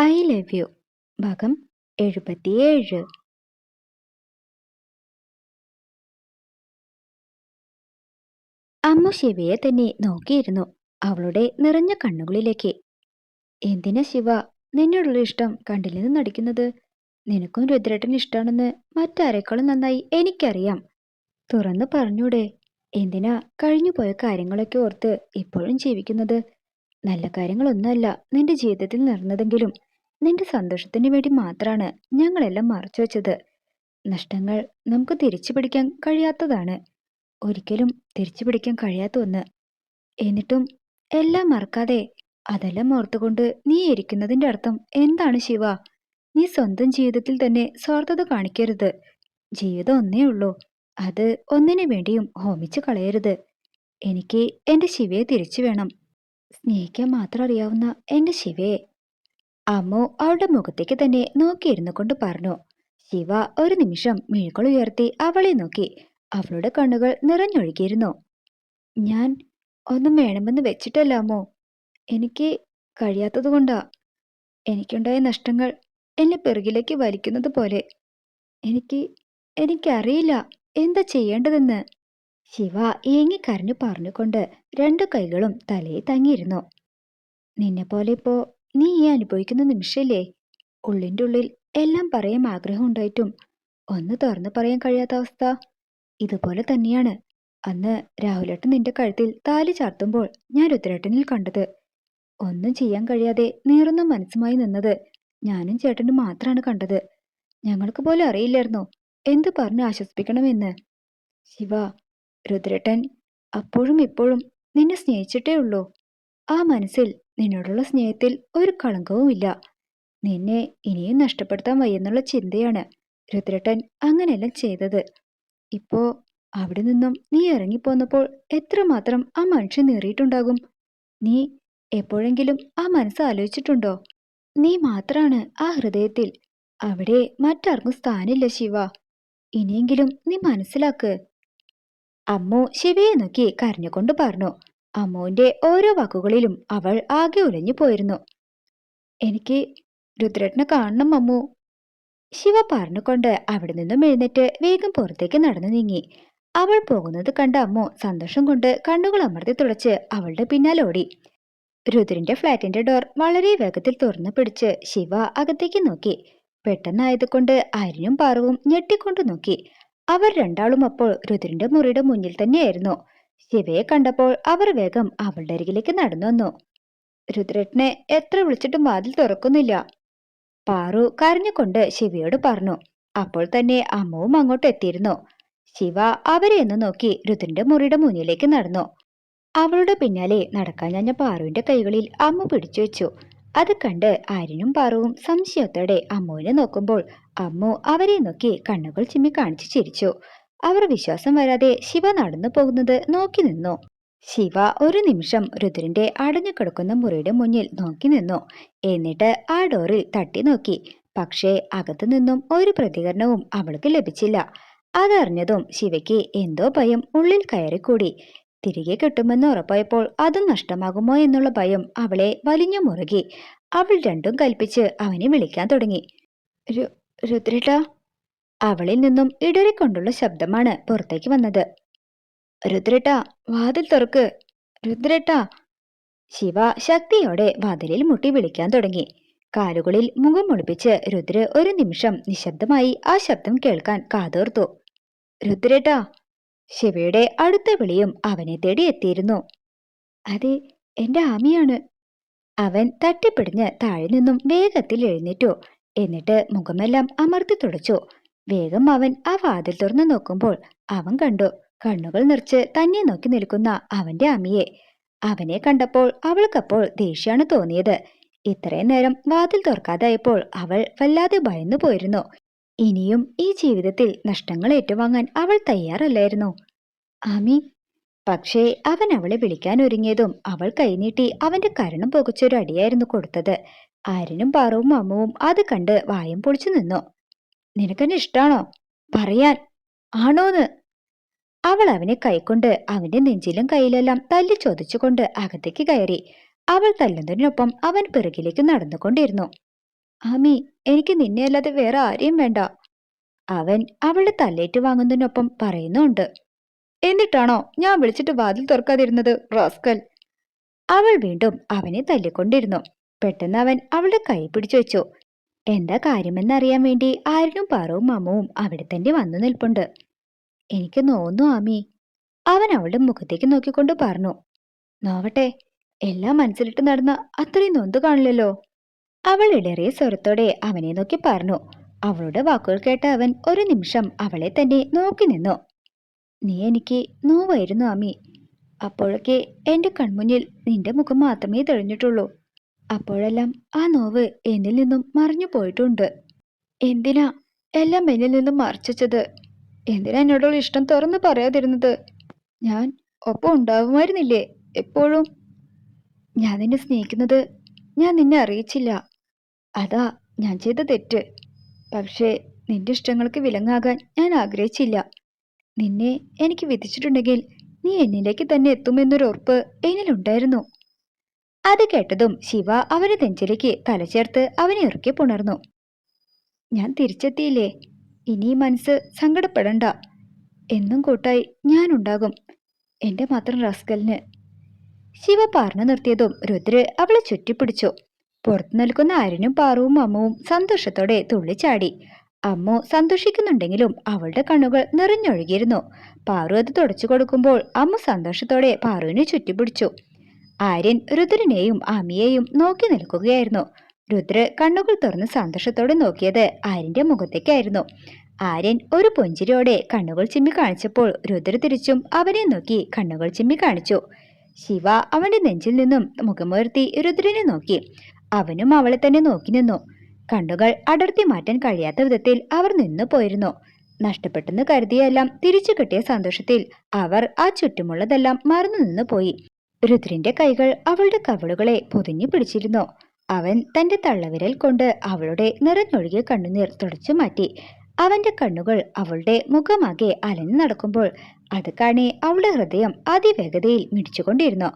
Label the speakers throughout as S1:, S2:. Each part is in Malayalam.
S1: ഐ ലവ് യു ഭാഗം എഴുപത്തിയേഴ്. അമ്മു ശിവയെ തന്നെ നോക്കിയിരുന്നു അവളുടെ നിറഞ്ഞ കണ്ണുകളിലേക്ക്. എന്തിനാ ശിവ? നിന്നോടുള്ള ഇഷ്ടം കണ്ടില്ലെന്ന് നടിക്കുന്നത്? നിനക്കും രുദ്രേട്ടൻ ഇഷ്ടമാണെന്ന് മറ്റാരെക്കാളും നന്നായി എനിക്കറിയാം. തുറന്നു പറഞ്ഞൂടെ എന്തിനാ കഴിഞ്ഞുപോയ കാര്യങ്ങളൊക്കെ ഓർത്ത് ഇപ്പോഴും ജീവിക്കുന്നത്? നല്ല കാര്യങ്ങളൊന്നുമല്ല നിന്റെ ജീവിതത്തിൽ നടന്നതെങ്കിലും നിന്റെ സന്തോഷത്തിന് വേണ്ടി മാത്രമാണ് ഞങ്ങളെല്ലാം മറച്ചു വെച്ചത്. നഷ്ടങ്ങൾ നമുക്ക് തിരിച്ചു പിടിക്കാൻ കഴിയാത്തതാണ്. ഒരിക്കലും തിരിച്ചു പിടിക്കാൻ കഴിയാത്ത ഒന്ന്. എന്നിട്ടും എല്ലാം മറക്കാതെ അതെല്ലാം ഓർത്തുകൊണ്ട് നീ ഇരിക്കുന്നതിന്റെ അർത്ഥം എന്താണ് ശിവ? നീ സ്വന്തം ജീവിതത്തിൽ തന്നെ സ്വാർത്ഥത കാണിക്കരുത്. ജീവിതം ഒന്നേ ഉള്ളൂ. അത് ഒന്നിനു വേണ്ടിയും ഹോമിച്ചു കളയരുത്. എനിക്ക് എന്റെ ശിവയെ തിരിച്ചു വേണം. സ്നേഹിക്കാൻ മാത്രം അറിയാവുന്ന എന്റെ ശിവയെ അമ്മു അവളുടെ മുഖത്തേക്ക് തന്നെ നോക്കിയിരുന്നു കൊണ്ട് പറഞ്ഞു. ശിവ ഒരു നിമിഷം മിഴികൾ ഉയർത്തി അവളെ നോക്കി. അവളുടെ കണ്ണുകൾ നിറഞ്ഞൊഴുകിയിരുന്നു. ഞാൻ ഒന്നും വേണമെന്ന് വെച്ചിട്ടല്ല അമ്മോ. എനിക്ക് കഴിയാത്തത് കൊണ്ടാ. എനിക്കുണ്ടായ നഷ്ടങ്ങൾ എന്നെ പിറകിലേക്ക് വലിക്കുന്നത് പോലെ. എനിക്ക് എനിക്കറിയില്ല എന്താ ചെയ്യേണ്ടതെന്ന്. ശിവ ഏങ്ങിക്കരഞ്ഞു പറഞ്ഞുകൊണ്ട് രണ്ടു കൈകളും തലയിൽ തങ്ങിയിരുന്നു. നിന്നെപ്പോലെ ഇപ്പോ നീ ഈ അനുഭവിക്കുന്ന നിമിഷമല്ലേ ഉള്ളിന്റെ ഉള്ളിൽ എല്ലാം പറയാൻ ആഗ്രഹം ഉണ്ടായിട്ടും. ഒന്ന് തുറന്നു പറയാൻ കഴിയാത്ത അവസ്ഥ. ഇതുപോലെ തന്നെയാണ്. അന്ന് രാഹുലേട്ടൻ നിന്റെ കഴുത്തിൽ താലി ചാർത്തുമ്പോൾ ഞാൻ രുദ്രേട്ടനിൽ കണ്ടത്. ഒന്നും ചെയ്യാൻ കഴിയാതെ നീറുന്ന മനസ്സുമായി നിന്നത് ഞാനും ചേട്ടനും മാത്രമാണ് കണ്ടത്. ഞങ്ങൾക്ക് പോലും അറിയില്ലായിരുന്നു. എന്ത് പറഞ്ഞ് ആശ്വസിപ്പിക്കണമെന്ന്? ശിവ രുദ്രേട്ടൻ അപ്പോഴും ഇപ്പോഴും നിന്നെ സ്നേഹിച്ചിട്ടേ ഉള്ളൂ. ആ മനസ്സിൽ നിന്നോടുള്ള സ്നേഹത്തിൽ ഒരു കളങ്കവുമില്ല നിന്നെ ഇനിയും നഷ്ടപ്പെടുത്താൻ വയ്യെന്നുള്ള ചിന്തയാണ് രുദ്രട്ടൻ അങ്ങനെയെല്ലാം ചെയ്തത്. ഇപ്പോ അവിടെ നിന്നും നീ ഇറങ്ങിപ്പോന്നപ്പോൾ എത്രമാത്രം ആ മനുഷ്യൻ നേറിയിട്ടുണ്ടാകും? നീ എപ്പോഴെങ്കിലും ആ മനസ്സ് ആലോചിച്ചിട്ടുണ്ടോ? നീ മാത്രാണ് ആ ഹൃദയത്തിൽ. അവിടെ മറ്റാർക്കും സ്ഥാനില്ല ശിവ. ഇനിയെങ്കിലും നീ മനസ്സിലാക്ക്. അമ്മു ശിവയെ നോക്കി കരഞ്ഞുകൊണ്ട് പറഞ്ഞു. അമ്മുവിന്റെ ഓരോ വാക്കുകളിലും അവൾ ആകെ ഉലഞ്ഞു പോയിരുന്നു. എനിക്ക് രുദ്രേട്ടനെ കാണണം അമ്മു. ശിവ പറഞ്ഞുകൊണ്ട് അവിടെ നിന്നും എഴുന്നേറ്റ് വേഗം പുറത്തേക്ക് നടന്നു നീങ്ങി. അവൾ പോകുന്നത് കണ്ട അമ്മു സന്തോഷം കൊണ്ട് കണ്ണുകൾ അമർത്തി തുളച്ച് അവളുടെ പിന്നാലെ ഓടി. രുദ്രന്റെ ഫ്ലാറ്റിന്റെ ഡോർ വളരെ വേഗത്തിൽ തുറന്നു പിടിച്ച് ശിവ അകത്തേക്ക് നോക്കി. പെട്ടെന്നായതുകൊണ്ട് അരിനും പാറവും ഞെട്ടിക്കൊണ്ടു നോക്കി. അവർ രണ്ടാളും അപ്പോൾ രുദ്രന്റെ മുറിയുടെ മുന്നിൽ തന്നെയായിരുന്നു. ശിവയെ കണ്ടപ്പോൾ അവർ വേഗം അവളുടെ അരികിലേക്ക് നടന്നു വന്നു. രുദ്രേട്ടനെ എത്ര വിളിച്ചിട്ടും വാതിൽ തുറക്കുന്നില്ല. പാറു കരഞ്ഞുകൊണ്ട് ശിവയോട് പറഞ്ഞു അപ്പോൾ തന്നെ അമ്മവും അങ്ങോട്ട് എത്തിയിരുന്നു. ശിവ അവരെ ഒന്ന് നോക്കി രുദ്രന്റെ മുറിയുടെ മുന്നിലേക്ക് നടന്നു. അവളുടെ പിന്നാലെ നടക്കാൻ ഞാഞ്ഞ പാറുവിന്റെ കൈകളിൽ അമ്മ പിടിച്ചു വെച്ചു. അത് കണ്ട് ആര്യനും പാറുവും സംശയത്തോടെ അമ്മുവിനെ നോക്കുമ്പോൾ അമ്മു അവരെ നോക്കി കണ്ണുകൾ ചിമ്മി കാണിച്ചു ചിരിച്ചു. അവർ വിശ്വാസം വരാതെ ശിവ നടന്നു പോകുന്നത് നോക്കി നിന്നു. ശിവ ഒരു നിമിഷം രുദ്രന്റെ അടഞ്ഞു കിടക്കുന്ന മുറിയുടെ മുന്നിൽ നോക്കി നിന്നു. എന്നിട്ട് ആ ഡോറിൽ തട്ടി നോക്കി. പക്ഷേ അകത്തു നിന്നും ഒരു പ്രതികരണവും അവൾക്ക് ലഭിച്ചില്ല. അതറിഞ്ഞതും ശിവയ്ക്ക് എന്തോ ഭയം ഉള്ളിൽ കയറിക്കൂടി. തിരികെ കിട്ടുമെന്ന് ഉറപ്പായപ്പോൾ അതും നഷ്ടമാകുമോ എന്നുള്ള ഭയം അവളെ വലിഞ്ഞു മുറുകി. അവൾ രണ്ടും കൽപ്പിച്ച് അവനെ വിളിക്കാൻ തുടങ്ങി. രുദ്രേട്ട അവളിൽ നിന്നും ഇടറിക്കൊണ്ടുള്ള ശബ്ദമാണ് പുറത്തേക്ക് വന്നത്. രുദ്രേട്ട വാതിൽ തുറക്ക്. രുദ്രേട്ട. ശിവ ശക്തിയോടെ വാതിലിൽ മുട്ടി വിളിക്കാൻ തുടങ്ങി. കാലുകളിൽ മുഖം മുളിപ്പിച്ച് രുദ്ര ഒരു നിമിഷം നിശബ്ദമായി ആ ശബ്ദം കേൾക്കാൻ കാതോർത്തു. രുദ്രേട്ട ശിവയുടെ അടുത്ത വിളിയും അവനെ തേടി എത്തിയിരുന്നു. അതെ എന്റെ ആമിയാണ്. അവൻ തട്ടിപ്പിടിഞ്ഞ് താഴെ നിന്നും വേഗത്തിൽ എഴുന്നേറ്റു. എന്നിട്ട് മുഖമെല്ലാം അമർത്തി തുടച്ചു. വേഗം അവൻ ആ വാതിൽ തുറന്നു നോക്കുമ്പോൾ അവൻ കണ്ടു കണ്ണുകൾ നിറച്ച് തന്നെ നോക്കി നിൽക്കുന്ന അവന്റെ അമ്മയെ. അവനെ കണ്ടപ്പോൾ അവൾക്കപ്പോൾ ദേഷ്യാണ് തോന്നിയത്. ഇത്രയും നേരം വാതിൽ തുറക്കാതായപ്പോൾ അവൾ വല്ലാതെ ഭയന്നു പോയിരുന്നു. ഇനിയും ഈ ജീവിതത്തിൽ നഷ്ടങ്ങൾ ഏറ്റുവാങ്ങാൻ അവൾ തയ്യാറല്ലായിരുന്നു. ആമി പക്ഷേ അവൻ അവളെ വിളിക്കാൻ ഒരുങ്ങിയതും അവൾ കൈനീട്ടി അവന്റെ കരണം പുകച്ചൊരു അടിയായിരുന്നു കൊടുത്തത്. ആരനും പാറവും അമ്മവും അത് കണ്ട് വായം പൊളിച്ചു നിന്നു. നിനക്കെന്നെ ഇഷ്ടാണോ? പറയാൻ. ആണോന്ന്? അവൾ അവനെ കൈക്കൊണ്ട് അവന്റെ നെഞ്ചിലും കയ്യിലെല്ലാം തല്ലി ചോദിച്ചുകൊണ്ട് അകത്തേക്ക് കയറി. അവൾ തല്ലുന്നതിനൊപ്പം അവൻ പിറകിലേക്ക് നടന്നുകൊണ്ടിരുന്നു. ആമി എനിക്ക് നിന്നെ അല്ലാതെ വേറെ ആരെയും വേണ്ട അവൻ അവളുടെ തല്ലേറ്റ് വാങ്ങുന്നതിനൊപ്പം പറയുന്നുണ്ട്. എന്നിട്ടാണോ ഞാൻ വിളിച്ചിട്ട് വാതിൽ തുറക്കാതിരുന്നത് റാസ്കൽ അവൾ വീണ്ടും അവനെ തല്ലിക്കൊണ്ടിരുന്നു. പെട്ടെന്ന് അവൻ അവളുടെ കൈ പിടിച്ചു വെച്ചു എന്താ കാര്യമെന്നറിയാൻ വേണ്ടി ആര്യനും പാറവും മാമവും അവിടെ തന്നെ വന്നു നിൽപ്പുണ്ട്. എനിക്ക് നോന്നു ആമി അവൻ അവളുടെ മുഖത്തേക്ക് നോക്കിക്കൊണ്ട് പറഞ്ഞു നോവട്ടെ എല്ലാം മനസ്സിലിട്ട് നടന്ന അത്രയും നൊന്തു കാണില്ലല്ലോ? അവൾ ഇടറിയ സ്വരത്തോടെ അവനെ നോക്കി പറഞ്ഞു. അവളുടെ വാക്കുകൾ കേട്ട അവൻ ഒരു നിമിഷം അവളെ തന്നെ നോക്കി നിന്നു. നീ എനിക്ക് നോവായിരുന്നു ആമി. അപ്പോഴൊക്കെ എന്റെ കൺമുന്നിൽ നിന്റെ മുഖം മാത്രമേ തെളിഞ്ഞിട്ടുള്ളൂ. അപ്പോഴെല്ലാം ആ നോവ് എന്നിൽ നിന്നും മറിഞ്ഞു പോയിട്ടുണ്ട്. എന്തിനാ എല്ലാം എന്നിൽ നിന്നും മറച്ചത്? എന്തിനാ എന്നോടുള്ള ഇഷ്ടം തുറന്നു പറയാതിരുന്നത്? ഞാൻ ഒപ്പം ഉണ്ടാവുമായിരുന്നില്ലേ എപ്പോഴും? ഞാൻ നിന്നെ സ്നേഹിക്കുന്നത് ഞാൻ നിന്നെ അറിയിച്ചില്ല. അതാ ഞാൻ ചെയ്ത തെറ്റ്. പക്ഷേ നിന്റെ ഇഷ്ടങ്ങൾക്ക് വിലങ്ങാകാൻ ഞാൻ ആഗ്രഹിച്ചില്ല. നിന്നെ എനിക്ക് വിധിച്ചിട്ടുണ്ടെങ്കിൽ നീ എന്നിലേക്ക് തന്നെ എത്തുമെന്നൊരു ഉറപ്പ് എന്നിലുണ്ടായിരുന്നു. അത് കേട്ടതും ശിവ അവന് നെഞ്ചിലേക്ക് തലചേർത്ത് അവനെ ഇറക്കി പുണർന്നു. ഞാൻ തിരിച്ചെത്തിയില്ലേ? ഇനി മനസ്സ് സങ്കടപ്പെടണ്ട. എന്നും കൂട്ടായി ഞാനുണ്ടാകും എന്റെ മാത്രം റസ്കലിന്. ശിവ പറഞ്ഞു നിർത്തിയതും രുദ്ര അവളെ ചുറ്റിപ്പിടിച്ചു. പുറത്തു നിൽക്കുന്ന ആര്യനും പാറുവും അമ്മുവും സന്തോഷത്തോടെ തുള്ളിച്ചാടി. അമ്മ സന്തോഷിക്കുന്നുണ്ടെങ്കിലും അവളുടെ കണ്ണുകൾ നിറഞ്ഞൊഴുകിയിരുന്നു. പാറു അത് തുടച്ചു കൊടുക്കുമ്പോൾ അമ്മു സന്തോഷത്തോടെ പാറുവിനെ ചുറ്റിപ്പിടിച്ചു. ആര്യൻ രുദ്രനെയും അമിയെയും നോക്കി നിൽക്കുകയായിരുന്നു. രുദ്ര കണ്ണുകൾ തുറന്ന് സന്തോഷത്തോടെ നോക്കിയത് ആര്യന്റെ മുഖത്തേക്കായിരുന്നു. ആര്യൻ ഒരു പുഞ്ചിരിയോടെ കണ്ണുകൾ ചിമ്മി കാണിച്ചപ്പോൾ രുദ്ര തിരിച്ചും അവനെ നോക്കി കണ്ണുകൾ ചിമ്മി കാണിച്ചു. ശിവ അവന്റെ നെഞ്ചിൽ നിന്നും മുഖമുയർത്തി രുദ്രനെ നോക്കി. അവനും അവളെ തന്നെ നോക്കി നിന്നു. കണ്ണുകൾ അടർത്തി മാറ്റാൻ കഴിയാത്ത വിധത്തിൽ അവർ നിന്നു പോയിരുന്നു. നഷ്ടപ്പെട്ടെന്ന് കരുതിയെല്ലാം തിരിച്ചു കിട്ടിയ സന്തോഷത്തിൽ അവർ ആ ചുറ്റുമുള്ളതെല്ലാം മറന്നു നിന്നു പോയി. രുദ്രന്റെ കൈകൾ അവളുടെ കവിളുകളെ പൊതിഞ്ഞു പിടിച്ചിരുന്നു. അവൻ തന്റെ തള്ളവിരൽ കൊണ്ട് അവളുടെ നിറഞ്ഞൊഴുകിയ കണ്ണുനീർ തുടച്ചു മാറ്റി. അവന്റെ കണ്ണുകൾ അവളുടെ മുഖമാകെ അലഞ്ഞു നടക്കുമ്പോൾ അത് കാണി അവളുടെ ഹൃദയം അതിവേഗതയിൽ മിടിച്ചുകൊണ്ടിരുന്നു.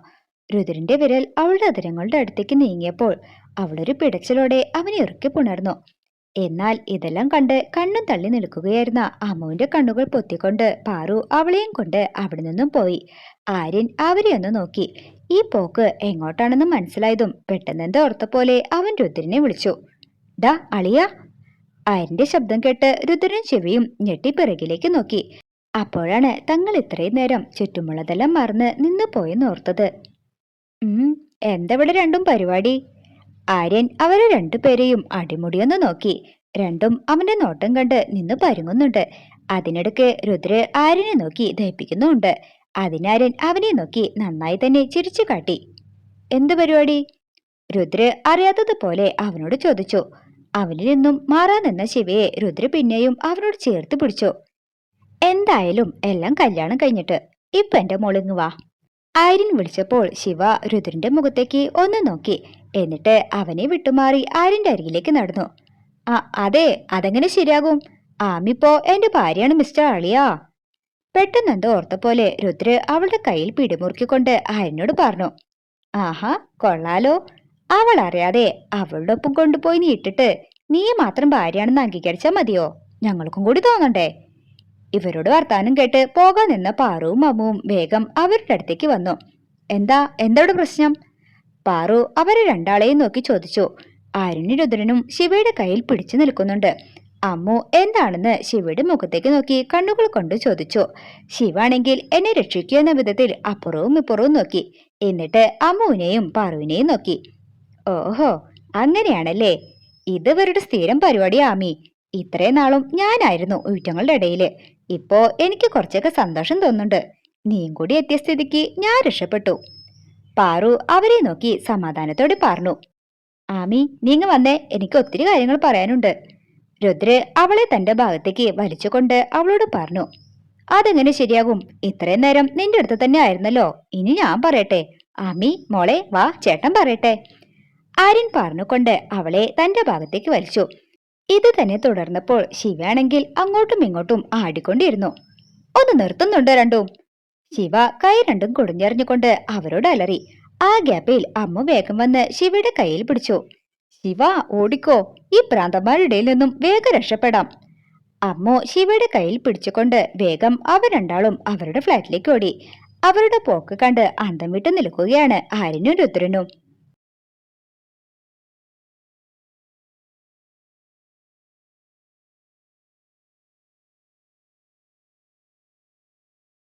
S1: രുദ്രന്റെ വിരൽ അവളുടെ അതിരങ്ങളുടെ അടുത്തേക്ക് നീങ്ങിയപ്പോൾ അവളൊരു പിടച്ചിലോടെ അവനെ ഇറക്കി പുണർന്നു. എന്നാൽ ഇതെല്ലാം കണ്ട് കണ്ണും തള്ളി നിൽക്കുകയായിരുന്ന അമ്മുവിന്റെ കണ്ണുകൾ പൊത്തിക്കൊണ്ട് പാറു അവളെയും കൊണ്ട് അവിടെ നിന്നും പോയി. ആര്യൻ അവരെ ഒന്ന് നോക്കി. ഈ പോക്ക് എങ്ങോട്ടാണെന്ന് മനസ്സിലായതും പെട്ടെന്നെന്ത് ഓർത്ത പോലെ അവൻ രുദ്രനെ വിളിച്ചു. ഡാ അളിയ. ആര്യന്റെ ശബ്ദം കേട്ട് രുദ്രൻ ചെവിയും ഞെട്ടി പിറകിലേക്ക് നോക്കി. അപ്പോഴാണ് തങ്ങൾ ഇത്രയും നേരം ചുറ്റുമുള്ളതെല്ലാം മറന്ന് നിന്നു പോയെന്ന് ഓർത്തത്. ഉം എന്തവിടെ രണ്ടും പരിപാടി? ആര്യൻ അവരെ രണ്ടുപേരെയും അടിമുടിയൊന്ന് നോക്കി. രണ്ടും അവന്റെ നോട്ടം കണ്ട് നിന്ന് പരുങ്ങുന്നുണ്ട്. അതിനിടയ്ക്ക് രുദ്ര ആര്യനെ നോക്കി ദഹിപ്പിക്കുന്നുണ്ട് അതിനാര്യൻ അവനെ നോക്കി നന്നായി തന്നെ ചിരിച്ചു കാട്ടി. എന്ത് പരിപാടി? രുദ്ര അറിയാത്തതുപോലെ അവനോട് ചോദിച്ചു. അവനിൽ നിന്നും മാറാൻ നിന്ന ശിവയെ രുദ്ര പിന്നെയും അവനോട് ചേർത്ത് പിടിച്ചു. എന്തായാലും എല്ലാം കല്യാണം കഴിഞ്ഞിട്ട് ഇപ്പൊ എന്റെ മോളിങ് വാ. ആര്യൻ വിളിച്ചപ്പോൾ ശിവ രുദ്രന്റെ മുഖത്തേക്ക് ഒന്ന് നോക്കി. എന്നിട്ട് അവനെ വിട്ടുമാറി ആര്യന്റെ അരികിലേക്ക് നടന്നു. ആ അതെ അതെങ്ങനെ ശരിയാകും? ആമിപ്പോ എന്റെ ഭാര്യയാണ് മിസ്റ്റർ അളിയാ. പെട്ടെന്നെന്തോ ഓർത്ത പോലെ രുദ്ര അവളുടെ കയ്യിൽ പിടിമുറുക്കിക്കൊണ്ട് ആര്യനോട് പറഞ്ഞു. ആഹാ കൊള്ളാലോ. അവൾ അറിയാതെ അവളുടെ ഒപ്പം കൊണ്ടുപോയി നീട്ടിട്ട് നീ മാത്രം ഭാര്യയാണെന്ന് അംഗീകരിച്ചാൽ മതിയോ? ഞങ്ങൾക്കും കൂടി തോന്നണ്ടേ. ഇവരോട് വർത്താനം കേട്ട് പോകാൻ നിന്ന പാറുവും അമ്മുവും വേഗം അവരുടെ അടുത്തേക്ക് വന്നു. എന്താ? എന്താണ് പ്രശ്നം? പാറു അവരെ രണ്ടാളെയും നോക്കി ചോദിച്ചു. ആരുണി രുദ്രനും ശിവയുടെ കയ്യിൽ പിടിച്ചു നിൽക്കുന്നുണ്ട്. അമ്മു എന്താണെന്ന് ശിവയുടെ മുഖത്തേക്ക് നോക്കി കണ്ണുകൾ കൊണ്ട് ചോദിച്ചു. ശിവാണെങ്കിൽ എന്നെ രക്ഷിക്കൂ എന്ന വിധത്തിൽ അപ്പുറവും ഇപ്പുറവും നോക്കി. എന്നിട്ട് അമ്മുവിനെയും പാറുവിനെയും നോക്കി. ഓഹോ അങ്ങനെയാണല്ലേ? ഇത് ഇവരുടെ സ്ഥിരം പരിപാടി ആമി ഇത്രയും നാളും ഞാനായിരുന്നു ഊറ്റങ്ങളുടെ ഇടയിൽ. ഇപ്പോ എനിക്ക് കുറച്ചൊക്കെ സന്തോഷം തോന്നുന്നുണ്ട്. നീയും കൂടി എത്തിയ സ്ഥിതിക്ക് ഞാൻ രക്ഷപ്പെട്ടു. പാറു അവരെ നോക്കി സമാധാനത്തോടെ പറഞ്ഞു ആമി നീങ്ങ വന്നേ. എനിക്ക് ഒത്തിരി കാര്യങ്ങൾ പറയാനുണ്ട്. രുദ്ര അവളെ തന്റെ ഭാഗത്തേക്ക് വലിച്ചുകൊണ്ട് അവളോട് പറഞ്ഞു. അതെങ്ങനെ ശരിയാകും? ഇത്രയും നേരം നിന്റെ അടുത്ത് തന്നെ ആയിരുന്നല്ലോ. ഇനി ഞാൻ പറയട്ടെ. ആമി മോളെ വാ ചേട്ടൻ പറയട്ടെ. ആര്യൻ പറഞ്ഞുകൊണ്ട് അവളെ തന്റെ ഭാഗത്തേക്ക് വലിച്ചു. ഇത് തന്നെ തുടർന്നപ്പോൾ ശിവയാണെങ്കിൽ അങ്ങോട്ടും ഇങ്ങോട്ടും ആടിക്കൊണ്ടിരുന്നു. ഒന്ന് നിർത്തുന്നുണ്ടോ രണ്ടും? ശിവ കൈ രണ്ടും കുടിഞ്ഞെറിഞ്ഞുകൊണ്ട് അവരോട് അലറി. ആ ഗ്യാപ്പിൽ അമ്മ വേഗം വന്ന് ശിവയുടെ കയ്യിൽ പിടിച്ചു. ശിവ ഓടിക്കോ. ഈ പ്രാന്തന്മാരുടെ നിന്നും വേഗം രക്ഷപ്പെടാം. അമ്മ ശിവയുടെ കയ്യിൽ പിടിച്ചുകൊണ്ട് വേഗം അവർ രണ്ടാളും അവരുടെ ഫ്ലാറ്റിലേക്ക് ഓടി. അവരുടെ പോക്ക് കണ്ട് അന്തം വിട്ട് നിൽക്കുകയാണ് ആരിനും രുദ്രനും.